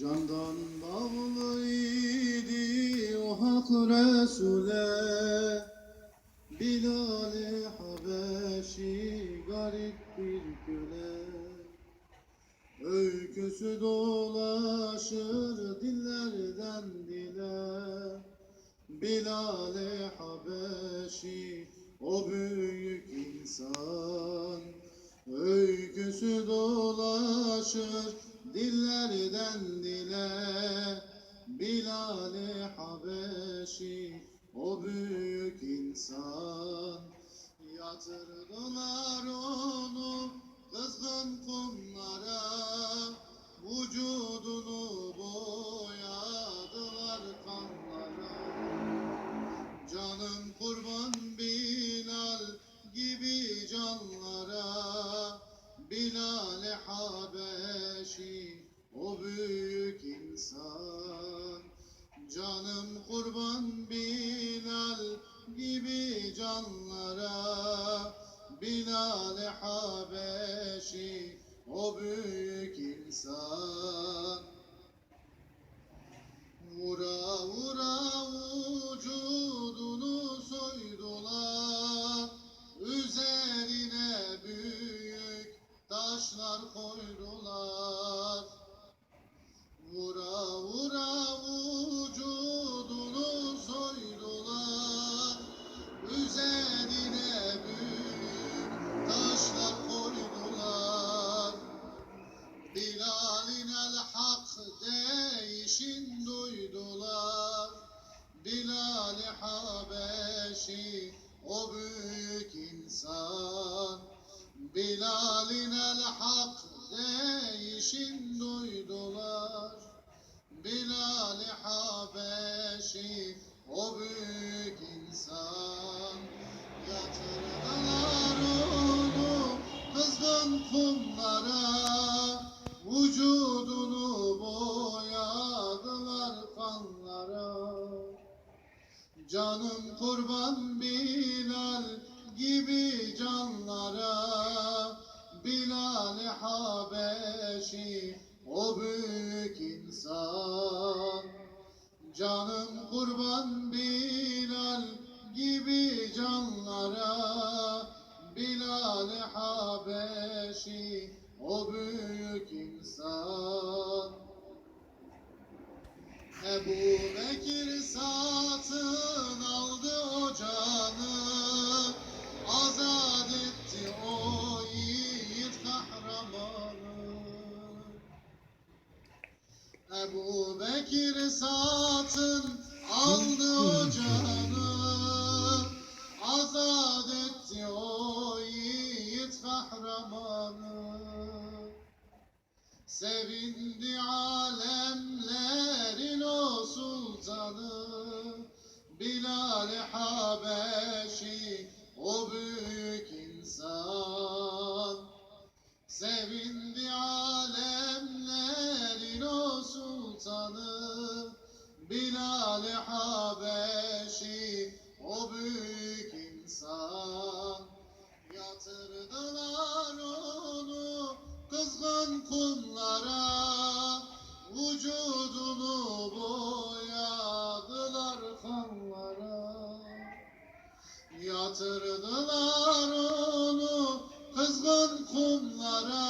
Candan bağlıydı o hak Resul'e. Bilal-i Habeşi garip bir köle Öyküsü dolaşır dillerden dile. Bilal-i Habeşi o büyük insan. Öyküsü dolaşır dillerden dile Bilal-i Habeşi o büyük insan. Vura vura vücudunu soydular Üzerine büyük taşlar koydular. Vura vura vücudunu el hak değişin duydular. Bilal-i Habeşi o büyük insan. Bilal'in el hak değişin duydular. Bilal-i Habeşi o büyük insan. Yatırdılar onu kızgın kumlara Vücudunu boyadılar kanlara. Canım kurban Bilal gibi canlara. Bilal-i Habeşi o büyük insan. Canım kurban Bilal gibi canlara. Bilal-i Habeşi o büyük insan. Ebu Bekir satın aldı o canı. Azat etti o yiğit kahramanı. Ebu Bekir satın aldı o canı. Azat etti o yiğit kahramanı Sevindi alemlerin o sultanı Bilal-i Habeşi Vücudunu boyadılar kanlara Yatırdılar onu kızgın kumlara.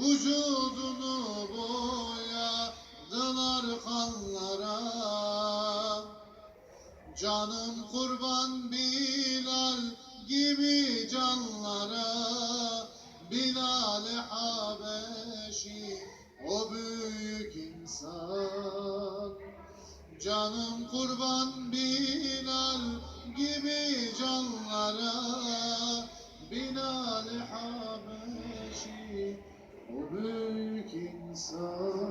Vücudunu boyadılar kanlara Canım kurban Bilal gibi canlara. Bilal-i Habeşi o büyük insan Canım kurban Bilal gibi canlara Bilal-i Habeşi o büyük insan